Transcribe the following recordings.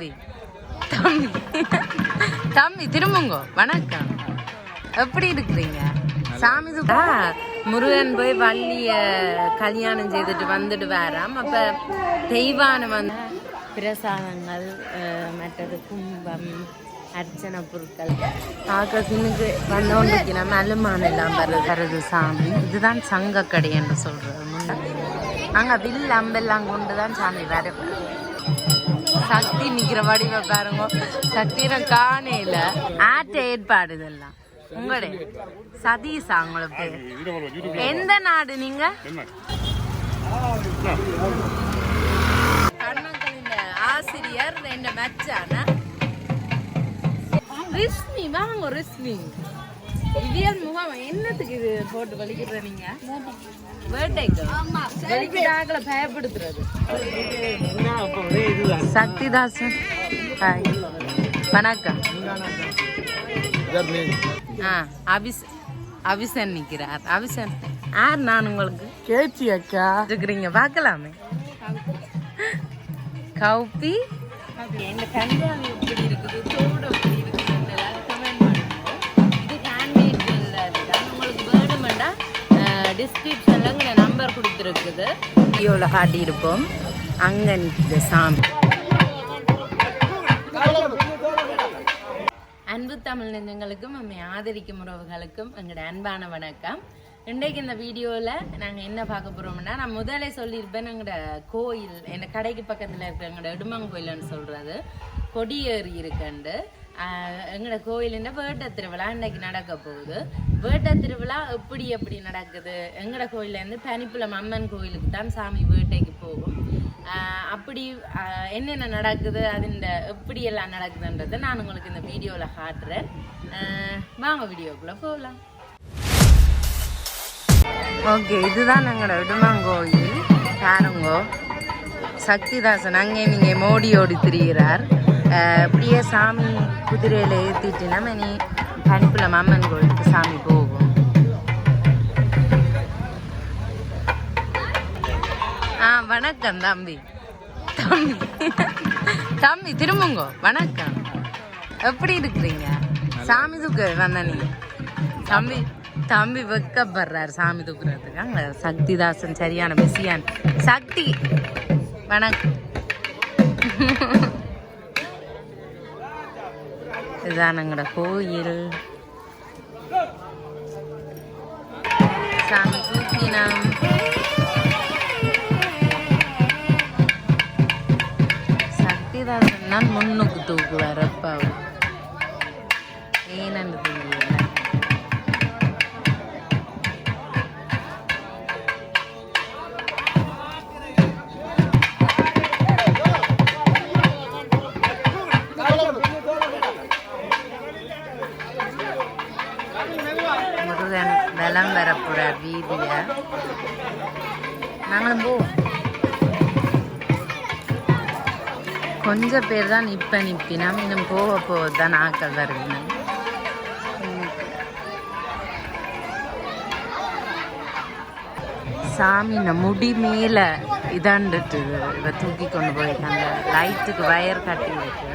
தம்பி. தம்பி திரும்புங்க. வணக்கம். எப்படி இருக்கிறீங்க? சாமி முருகன் போய் வள்ளிய கல்யாணம் செய்துட்டு வந்துட்டு வராம். அப்ப தெய்வானம் வந்து பிரசாதங்கள் மற்றது கும்பம் அர்ச்சனை பொருட்கள். பார்க்க சின்னுக்கு வந்தோண்டுக்கு நம்ம அலுமான எல்லாம் வருது வருது சாமி. இதுதான் சங்க கடை என்று சொல்றது முன்னாடி அங்க வில் அம்பெல்லாம் கொண்டு தான் சாமி வர சக்தி நிக்கிற வடிவ பாருங்க. சக்தியில காணையில ஆட்ட ஏற்பாடு இதெல்லாம். உங்களே சதீஷா உங்களுக்கு எந்த நாடு நீங்க? ஆசிரியர் ரெண்டு மச்சான. ரிஸ்மி வாங்க ரிஸ்மி. முகம் என்னத்துக்கு இது போட்டு வலிக்கிற நீங்க? வேட்டைக்கு வலிக்கிட்டாக்களை பயப்படுத்துறது. சக்திதாசன். ஹாய் வணக்கம். ஆ அபிஸ் அபிசன் நிக்கிறார். அபிசன் யார் நான் உங்களுக்கு? கேச்சி அக்கா. இருக்கிறீங்க பார்க்கலாமே. கௌபி. எங்க கன்னியாகுமரி எப்படி இருக்குது? தோடு எப்படி இருக்குது டிஸ்கிரிப்ஷனில் உங்களை நம்பர் கொடுத்துருக்குது. வீடியோவில் காட்டியிருப்போம் அங்கே நிற்குது சாமி. அன்பு தமிழ் நெஞ்சங்களுக்கும் நம்மை ஆதரிக்கும் உறவுகளுக்கும் எங்களோட அன்பான வணக்கம். இன்றைக்கு இந்த வீடியோவில் நாங்கள் என்ன பார்க்க போகிறோம்னா நான் முதலே சொல்லியிருப்பேன் எங்களோட கோயில் என் கடைக்கு பக்கத்தில் இருக்கிற எங்களோட இடுமங்கோயில்னு சொல்கிறது கொடியேறி இருக்குண்டு. எங்களோட கோயிலுன்ற வேட்ட திருவிழா இன்னைக்கு நடக்க போகுது. வேட்ட திருவிழா எப்படி எப்படி நடக்குது? எங்களோட கோயிலேருந்து பனிப்புலம் அம்மன் கோயிலுக்கு தான் சாமி வேட்டைக்கு போகும். அப்படி என்னென்ன நடக்குது? அது இந்த எப்படியெல்லாம் நடக்குதுன்றதை நான் உங்களுக்கு இந்த வீடியோவில் காட்டுறேன். வாங்க வீடியோக்குள்ளே போகலாம் ஓகே இதுதான் எங்களோட விடுமாங்கோயில் பாருங்கோ. சக்திதாசன் அங்கே நீங்கள் மோடி ஓடி திரிகிறார். அப்படியே சாமி குதிரையில ஏற்றிட்டுனா நம்ம நீ பனிப்புலம் அம்மன் கோயிலுக்கு சாமி போகும் ஆ வணக்கம் தம்பி தம்பி தம்பி திரும்புங்க வணக்கம் எப்படி இருக்கிறீங்க சாமி தூக்க வந்த நீங்க தம்பி தம்பி வெக்கப்படுறாரு சாமி தூக்குறதுக்கு அங்க சக்திதாசன் சரியான பிஸியான் சக்தி வணக்கம் இதுதான் எங்களோட கோயில். சாமி தூக்கினம். சக்திதாசன் தான் முன்னுக்கு தூக்குவார் அப்பாவு ஏனென்று தெரியல. கொஞ்சம் பேர் தான் இப்ப நிப்பினோம் இன்னும் போக போக தான் ஆக்கள் வருது சாமி இந்த முடி மேல இதாண்டுட்டு இதை தூக்கி கொண்டு போயிருக்காங்க லைட்டுக்கு வயர் கட்டி இருக்கு.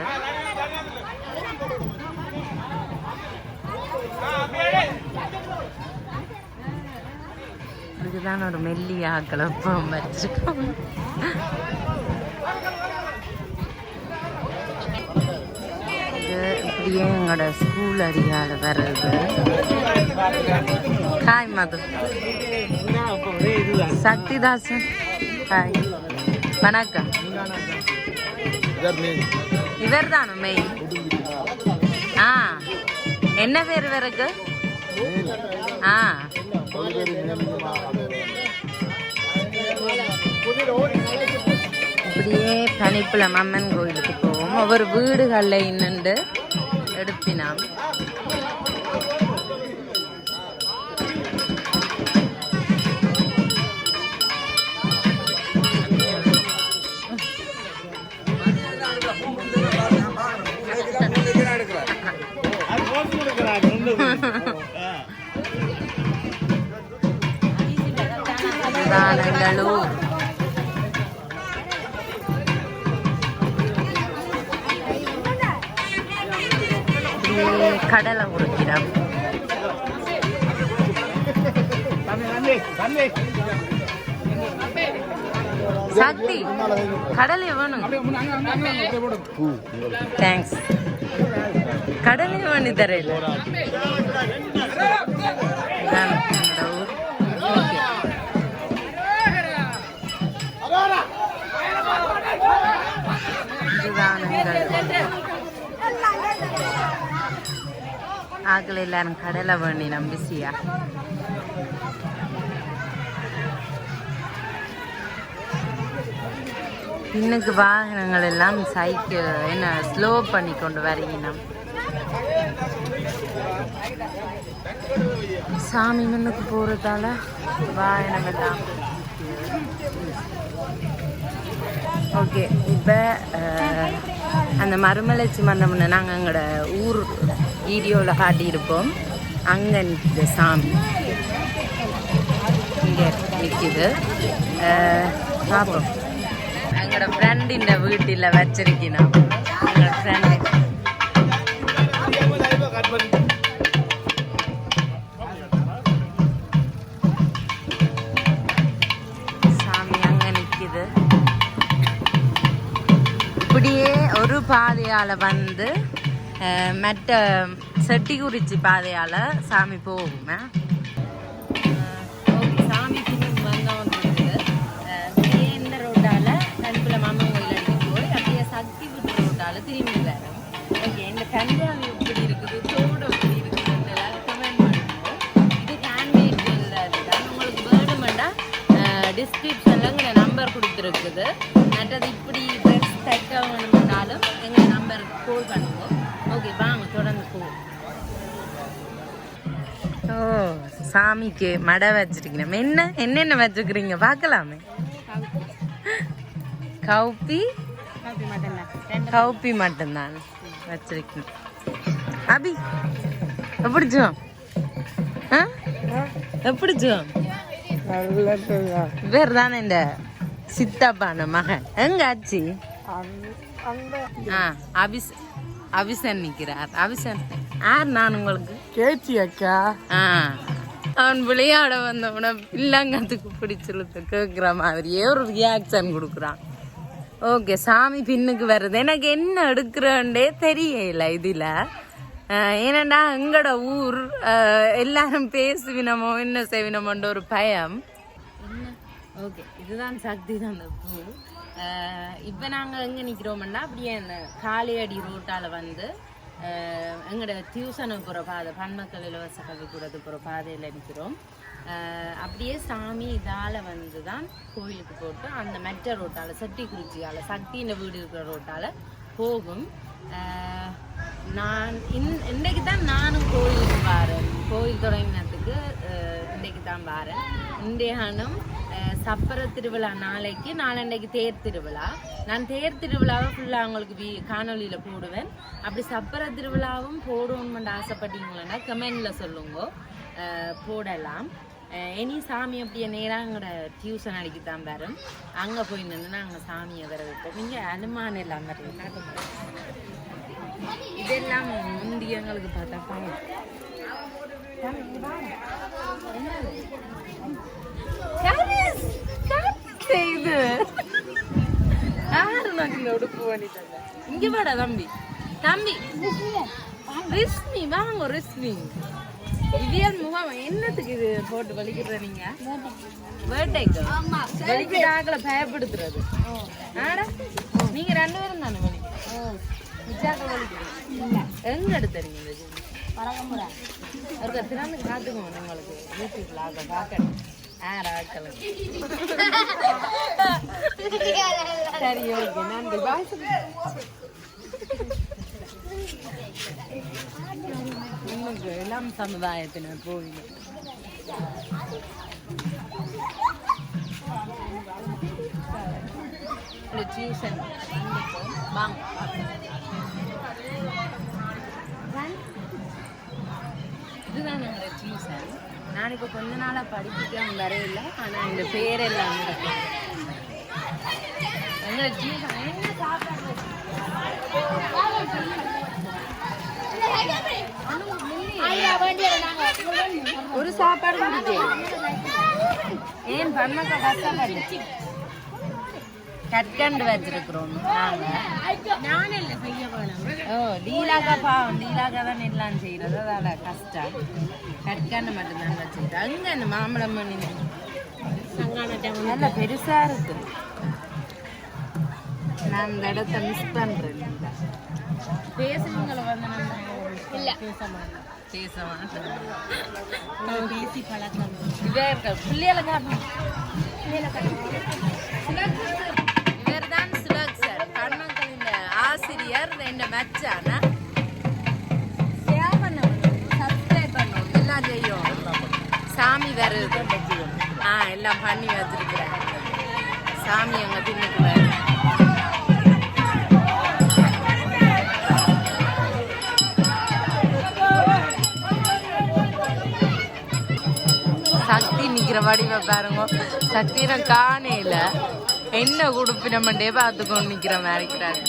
இதுதான் ஒரு மெல்லிய ஆக்களை வச்சிருக்கோம் அப்படியே எங்களோட ஸ்கூல் அருகால வர்றது. ஹாய் மது சக்திதாசன் ஹாய் வணக்கம். இவர் தானு மெய் ஆ. என்ன பேர் இவருக்கு? ஆ. இப்படியே பனிப்புல மம்மன் கோயிலுக்கு போவோம். ஒவ்வொரு வீடுகளில் இன்னுண்டு எடுப்பினாம் நிதானங்களூர் கடலை உருக்கிடம் சக்தி கடலை வேணும். தேங்க்ஸ் கடலை வேணும் தரையில் ஆக்கள் எல்லாரும் கடலை வேண்டி நம்பிசியா இன்னைக்கு வாகனங்கள் எல்லாம் சைக்கிள் என்ன ஸ்லோ பண்ணி கொண்டு வரீங்கண்ணா சாமி முன்னுக்கு போகிறதால வாகனம் எல்லாம் ஓகே இப்போ அந்த மறுமலர்ச்சி மண்டபம்னு நாங்கள் எங்களோட ஊர் வீடியோவில் காட்டியிருப்போம். அங்கே நிற்கிது சாமி. இங்கே நிற்கிது பார்ப்போம் எங்களோட இந்த வீட்டில் வச்சிருக்கணும் எங்களோட ஃப்ரெண்டு சாமி அங்கே நிற்கிது இப்படியே ஒரு பாதையால் வந்து மற்ற செட்டிக்குறிச்சி பாதையால் சாமி போகுமே சாமி வந்தவன் இந்த ரோட்டால் கண்புல மாமன் கோயில் எடுத்து போய் அப்படியே சக்தி விட்டு ரோட்டால் திரும்பி வரும். ஓகே இந்த கண்பாவி எப்படி இருக்குது தோடு எப்படி இருக்குதுன்னு எல்லாரும் கமெண்ட் பண்ணுவோம். இது ஹேண்ட்மேட் ஜுவல்லரி உங்களுக்கு வேணுமெண்டா டிஸ்கிரிப்ஷனில் நம்பர் கொடுத்துருக்குது. மற்றது இப்படி நம்பருக்கு கால் பண்ணுங்க ஓகே வாங்க தொடர்ந்து போ ஓ சாமிக்கு மடை வச்சிருக்கீங்க என்ன என்னென்ன வச்சுக்கிறீங்க பார்க்கலாமே. கவுப்பி? கவுப்பி மட்டும்தான். வச்சிருக்கீங்க அபி எப்படி ஜோம் எப்படி ஜோம் இவர் தானே இந்த சித்தப்பான மகன். எங்க ஆச்சு ஆ அபிஸ் அபிசன் நிக்கிறார். அபிசன் யார் நான் உங்களுக்கு? கேச்சி அக்கா. ஆ. அவன் விளையாட வந்தவன இல்லங்கத்துக்கு பிடிச்சிருத்த கேட்குற மாதிரியே ஒரு ரியாக்ஷன் கொடுக்குறான். ஓகே சாமி பின்னுக்கு வருது. எனக்கு என்ன எடுக்கிறேன்டே தெரியல இதில். ஏனண்டா எங்களோட ஊர் எல்லாரும் பேசுவினமோ என்ன செய்வினமோன்ற ஒரு பயம். ஓகே இதுதான் சக்தி தான் அந்த பூ. இப்போ நாங்கள் எங்கே நிற்கிறோம்னா அப்படியே அந்த காளியடி ரோட்டால் வந்து எங்களோட டியூஷனுக்கு போகிற பாதை பன்மக்கள் இலவச கல்விக்கூடத்து போகிற பாதையில் நிற்கிறோம் அப்படியே சாமி இதால் வந்து தான் கோயிலுக்கு போட்டு அந்த மெட்ட ரோட்டால் சட்டிக்குறிச்சியால் சக்தியின் வீடு இருக்கிற ரோட்டால் போகும். நான் இன் இன்றைக்கு தான் நானும் கோயிலுக்கு வரேன். கோயில் தொடங்கினத்துக்கு இன்றைக்கு தான் வரேன். இன்றையானும் சப்பர திருவிழா நாளைக்கு நாளன்னைக்கு தேர் திருவிழா. நான் தேர் திருவிழாவை ஃபுல்லாக அவங்களுக்கு வீ காணொலியில் போடுவேன். அப்படி சப்பர திருவிழாவும் போடணும்னு ஆசைப்பட்டீங்களா கமெண்டில் சொல்லுங்க. போடலாம். இனி சாமி அப்படியே நேராக எங்களோட டியூஷன் அடிக்க தான் வரும். அங்கே போய் நின்று நாங்கள் சாமியை வர வைப்போம் நீங்கள் அனுமானம் இல்லாமல் வரீங்க இதெல்லாம் முந்தி எங்களுக்கு பார்த்தா பாவம். செய்து. உனக்கு இந்த உடுப்பு பண்ணி தந்தா? இங்க வாடா தம்பி தம்பி ரிஸ்மி வாங்க ரிஸ்மி விவியல் முகம் என்னத்துக்கு இது போட்டு வலிக்கிற நீங்க வேட்டைக்கு வலிக்கிட்டாக்களை பயப்படுத்துறது ஆடா நீங்க ரெண்டு பேரும் தானே வலி விஜாக்கள் வலிக்கிறீங்க எங்க எடுத்துறீங்க இந்த ஜிம் திறந்து காட்டுங்க உங்களுக்கு யூடியூப்ல ஆக பார்க்கணும் சரி ஓகே நன்றி. பாய் நமக்கு எல்லாம் சமுதாயத்தினர் போவீங்க டியூஷன் வாங்க. இதுதான் எங்களோட டியூஷன் நான் இப்போ கொஞ்ச நாளாக படிச்சுட்டு வரையில ஆனால் இந்த பேரெல்லாம் இருக்கு ஒரு சாப்பாடு கொடுத்தேன் ஏன் பண்ணக்கா கஷ்டப்பட்டு கற்கண்டு வச்சிருக்கிறோம். நாங்க. ஓ லீலாக்கா பாவம் லீலாக்கா தான் எல்லாம் செய்யறது. அதால கஷ்டம். கற்கண்டு மட்டும்தான் வச்சிருக்கு அங்க அந்த மாம்பழம் பண்ணி நல்ல பெருசா இருக்கு. நான் இந்த இடத்த மிஸ் பண்றேன். பேசுனீங்கள வந்து நம்ம இல்ல. பேச மாட்டோம் பேச மாட்டோம் பேசி பழக்கம். இதே இருக்க பிள்ளைகளை காட்டணும் ஆசிரியர் ரெண்டு மச்சான எல்லாம் செய்யும் சாமி வருது ஆ எல்லாம் பண்ணி வச்சிருக்கிறேன் சாமி அங்க பின்னுக்கு வருது சக்தி நிக்கிற வடிவ பாருங்க. சக்தியை காணையில என்ன குடுப்பின மண்டே பார்த்துக்கொண்டு நிக்கிற மாதிரி இருக்கிறாரு.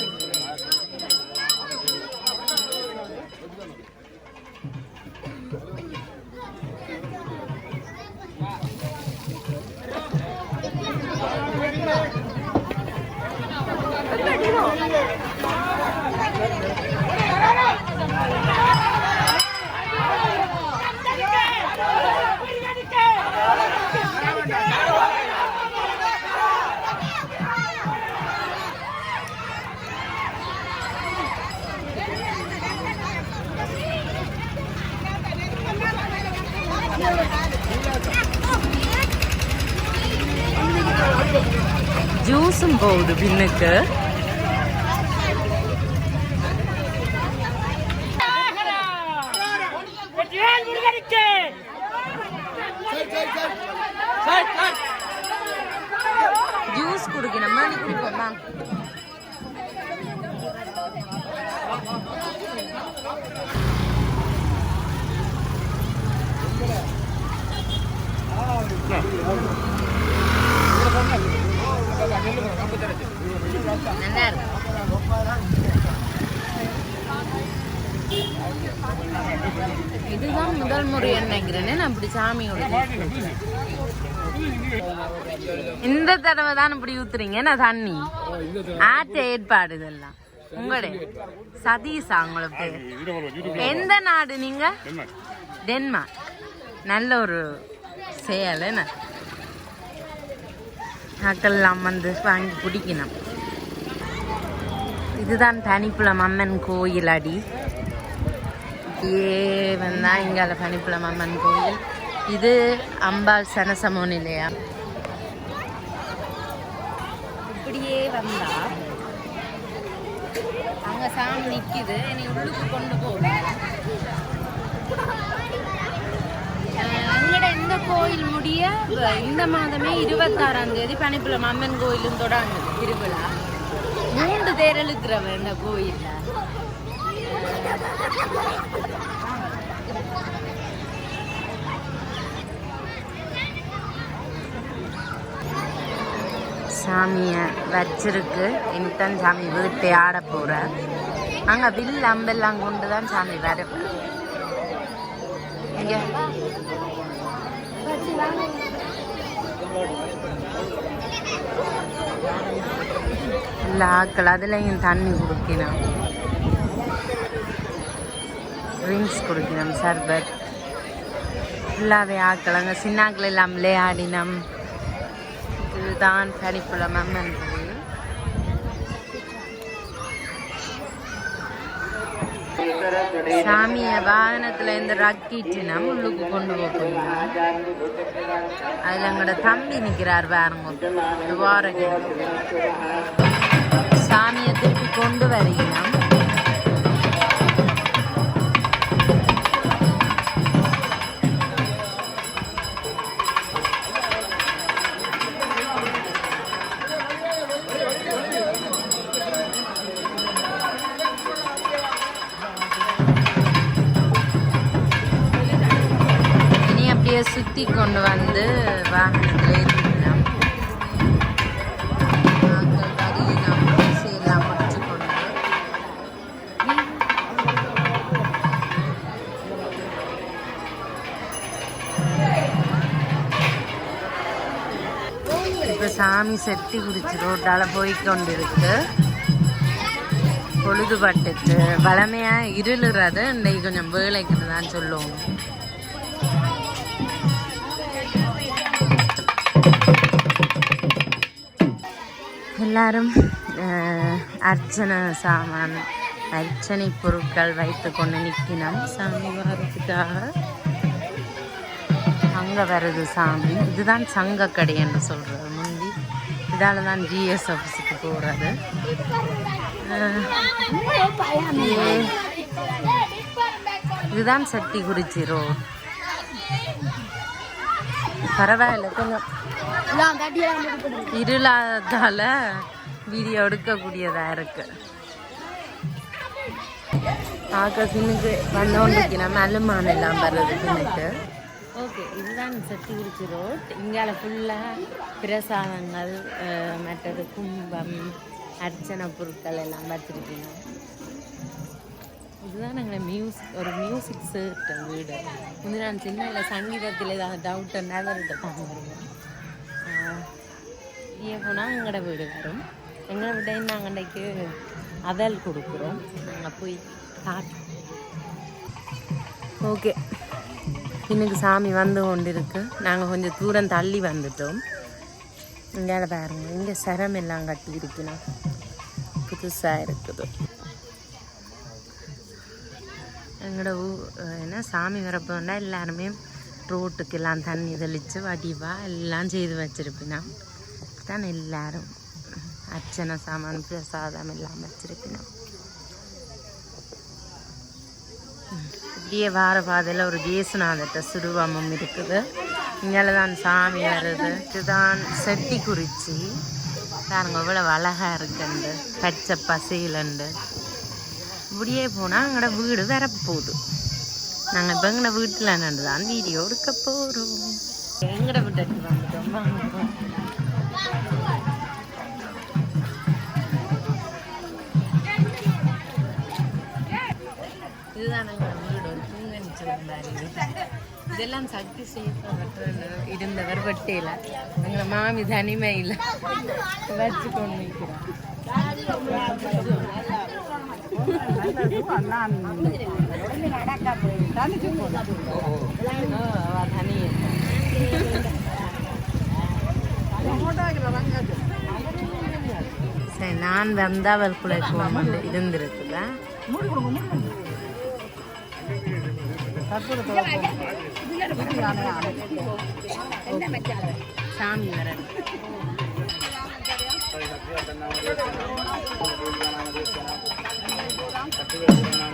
ஜூஸும் போகுது பின்னுக்கு. ஜூஸ் குடிக்கணுமா. நீ குடிப்போம்மா இதுதான் முதல் முறை நினைக்கிறேனே நான் இப்படி சாமியோட இந்த தடவை தான் இப்படி ஊத்துறீங்க? நான் தண்ணி? ஆற்ற ஏற்பாடு இதெல்லாம். உங்களுடைய சதீஷா உங்களை பேர். எந்த நாடு நீங்க? டென்மார்க். நல்ல ஒரு செய்யலை என்ன ஆக்கெல்லாம் வந்து வாங்கி குடிக்கணும். இதுதான் பனிப்புலம் அம்மன் கோயில் அடி. இப்படியே வந்தால் இங்கால பனிப்புலம் அம்மன் கோயில். இது அம்பாள் சனசமோ இல்லையா? இப்படியே வந்தா. அங்கே சாமி நிற்கிது என்னை உள்ளுக்கு கொண்டு போகும் எங்களோட இந்த கோயில் முடிய இந்த மாதமே இருபத்தாறாம் தேதி பனிப்புலம் அம்மன் கோயிலும் தொடங்குது திருவிழா. மூன்று தேர் இழுக்கிறவன் இந்த கோயில்ல. சாமியை வச்சிருக்கு. இனித்தான் சாமி வீட்டை ஆட போற. அங்க வில் அம்பெல்லாம் கொண்டு தான் சாமி வர இங்க எல்லா ஆக்கள் தண்ணி குடிக்கணும். ட்ரிங்க்ஸ் குடிக்கணும் சர்பத். ஃபுல்லாகவே ஆக்கள் அங்கே சின்னாக்கள் இல்லாமலே ஆடினோம் இதுதான் தனிப்புலம் அம்மன் கோயில் சாமியை வாகனத்தில் இந்த ரக்கிட்டு நம்ம உள்ளுக்கு கொண்டு போகணும் அதில் எங்களோட தம்பி நிற்கிறார் பாருங்க. துவாரகை சாமியை திருப்பி கொண்டு வருகிறோம் சுற்றி கொண்டு வந்து வாகனத்தில் ஏற்றிக்கலாம் நாங்கள் வரியை நாம் இப்போ சாமி செட்டி குறிச்சி ரோட்டால் போய் கொண்டு இருக்கு பொழுதுபட்டுக்கு. வளமையாக இருளுறது இன்னைக்கு கொஞ்சம் வேலைக்குன்னு தான் சொல்லுவோம். எல்லாரும் அர்ச்சனை சாமான் அர்ச்சனை பொருட்கள் வைத்து கொண்டு நிற்கினோம். சாமி வாரத்துக்காக அங்கே வருது சாமி. இதுதான் சங்கக்கடை என்று சொல்கிறது முந்தி. இதால் தான் ஜிஎஸ் ஆஃபீஸுக்கு போகிறது இதுதான் சட்டி குறிச்சி பரவாயில்ல கொஞ்சம் இருளாதால வீடியோ எடுக்கக்கூடியதாக இருக்கு. ஆகாசினுக்கு வந்தோண்டுக்கு நம்ம அலுமான எல்லாம் வர்றது சின்னுக்கு ஓகே இதுதான் சத்திகுறிச்சி ரோட். இங்கால ஃபுல்லாக பிரசாதங்கள் மற்றது கும்பம் அர்ச்சனை பொருட்கள் எல்லாம் வச்சுருக்கீங்க. இதுதான் நாங்கள் மியூசிக் ஒரு மியூசிக் சேர்த்த வீடு. வந்து நான் சின்ன சங்கீதத்தில் ஏதாவது டவுட் நேரம் தான் இங்கே போனால் எங்களோட வீடு வரும். எங்களை விட நாங்கள் அன்றைக்கு அதல் கொடுக்குறோம். நாங்கள் போய் காட்டு ஓகே. இன்னைக்கு சாமி வந்து கொண்டு இருக்கு நாங்கள் கொஞ்சம் தூரம் தள்ளி வந்துட்டோம். இங்கே பாருங்க. இங்கே சிரம் எல்லாம் கட்டி இருக்கணும் புதுசாக இருக்குது. எங்களோட ஊ என்ன? சாமி வரப்போனா எல்லாருமே ரோட்டுக்கு எல்லாம் தண்ணி தெளித்து வடிவா எல்லாம் செய்து வச்சுருப்பினா தான் எல்லாரும். அர்ச்சனை சாமான் பிரசாதம் எல்லாம் வச்சிருக்கணும். இப்படியே வார பாதையில் ஒரு தேசுநாதட்ட சுருவமும் இருக்குது. இங்கே தான் சாமி வருது. இதுதான் செட்டி குறிச்சி பாருங்க இவ்வளோ அழகா இருக்குண்டு. பச்சை பசையிலண்டு இப்படியே போனால் எங்களோட வீடு வரப்போகுது. நாங்கள் இப்போ எங்களோட வீட்டில் நின்று தான் வீடியோ எடுக்க போகிறோம் எங்களோட வீட்டுக்கு வந்துட்டோம் இதெல்லாம் சக்தி சேஃபாக இருந்தவர் வெட்டையில். எங்களை மாமி தனிமையில் வச்சு கொண்டு நிற்கிறோம் சரி நான் வந்தாவல் குலை போகணும் இருந்திருக்குதா? சாமி வர இங்கே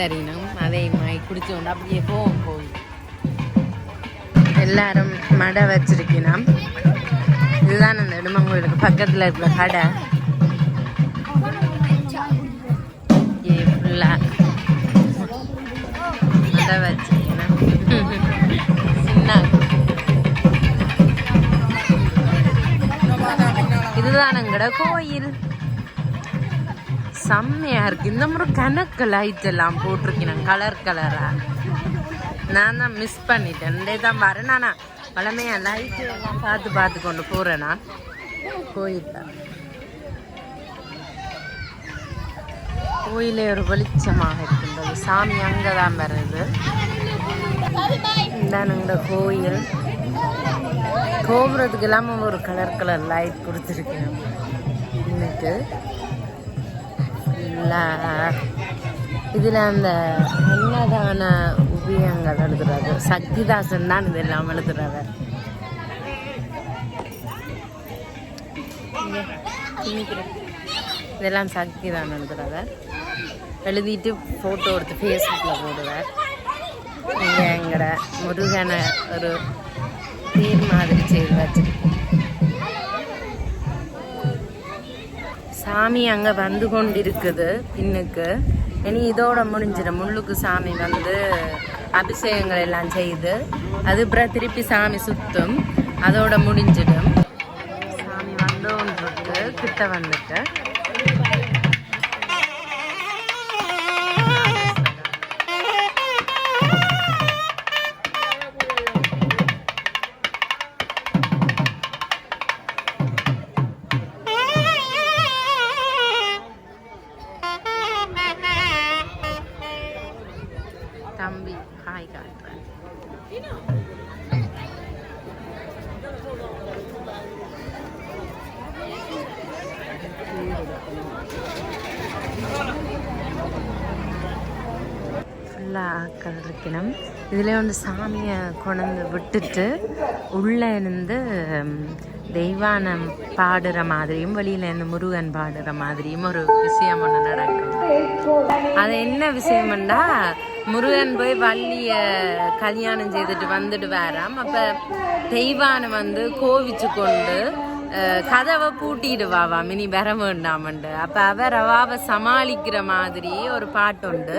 தரணும். அதை மாதிரி குடிச்சோண்டு அப்படியே போவோம் போய் எல்லாரும் மடை வச்சிருக்கணும். இதுதான் அந்த இடுமங்கோயிலுக்கு பக்கத்தில் இருக்கிற கடை. ஏ ஃபுல்லா மடை வச்சிருக்கணும். சின்ன. இதுதான் எங்கட கோயில். செம்மையா இருக்கு. இந்த முறை கணக்கு லைட் எல்லாம் போட்டிருக்கேன் கலர் கலரா நான் தான் மிஸ் பண்ணிட்டேன். ரெண்டே தான் வரேன். நானா பழமையா லைட் எல்லாம் பார்த்து பார்த்து கொண்டு போறேன் நான். கோயிலே ஒரு வெளிச்சமாக இருக்கின்றது. சாமி அங்கே தான் வருது இதான் கோயில். கோபுரத்துக்கு இல்லாமல் ஒரு கலர் கலர் லைட் கொடுத்துருக்கேன். இன்னைக்கு. இதில் அந்த அன்னதான உபயங்கள் எழுதுறாரு சக்திதாசன் தான் இதெல்லாம் எழுதுறவர். இதெல்லாம் சக்தி தான் எழுதுறாரு எழுதிட்டு ஃபோட்டோ எடுத்து ஃபேஸ்புக்கில் போடுவார். இங்கே எங்கட முருகனை ஒரு தீர் மாதிரி செய்து வச்சிருக்கோம். சாமி அங்கே வந்து கொண்டிருக்குது பின்னுக்கு. இனி இதோட முடிஞ்சிடும். முள்ளுக்கு சாமி வந்து அபிஷேகங்கள் எல்லாம் செய்து அதுக்கப்புறம் திருப்பி சாமி சுத்தும். அதோட முடிஞ்சிடும். சாமி வந்தோன்றது கிட்ட வந்துட்டு. வைக்கணும். இதில் வந்து சாமியை கொண்டு விட்டுட்டு உள்ளே இருந்து தெய்வானம் பாடுற மாதிரியும் வெளியில இருந்து முருகன் பாடுற மாதிரியும் ஒரு விஷயம் ஒன்று நடக்கும். அது என்ன விஷயம்னா முருகன் போய் வள்ளிய கல்யாணம் செய்துட்டு வந்துட்டு வராம் அப்ப தெய்வானை வந்து கோவிச்சு கொண்டு கதவை பூட்டிடுவாவா மினி வர வேண்டாமண்டு அப்ப அவர் அவாவை சமாளிக்கிற மாதிரி ஒரு பாட்டு உண்டு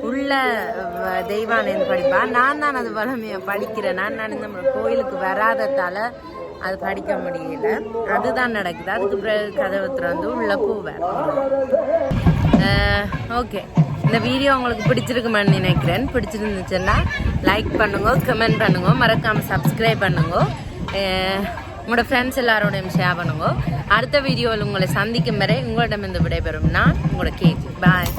உள்ள அஹ், படிப்பான் நான் தான் அது வளமையை படிக்கிறேன். நான் நான் நம்ம கோயிலுக்கு வராததால அது படிக்க முடியல. அதுதான் நடக்குது. அதுக்கு பிறகு கதவை திறந்து உள்ள போவேன். ஓகே. இந்த வீடியோ உங்களுக்கு பிடிச்சிருக்குமான்னு நினைக்கிறேன். பிடிச்சிருந்துச்சுன்னா லைக் பண்ணுங்க கமெண்ட் பண்ணுங்க மறக்காம சப்ஸ்கிரைப் பண்ணுங்க. உங்களோட ஃப்ரெண்ட்ஸ் எல்லாரோடையும் ஷேர் பண்ணுங்க. அடுத்த வீடியோவில் உங்களை சந்திக்கும் வரை உங்களிடமிருந்து விடைபெறும் நான் உங்களோட கேஜி. பாய்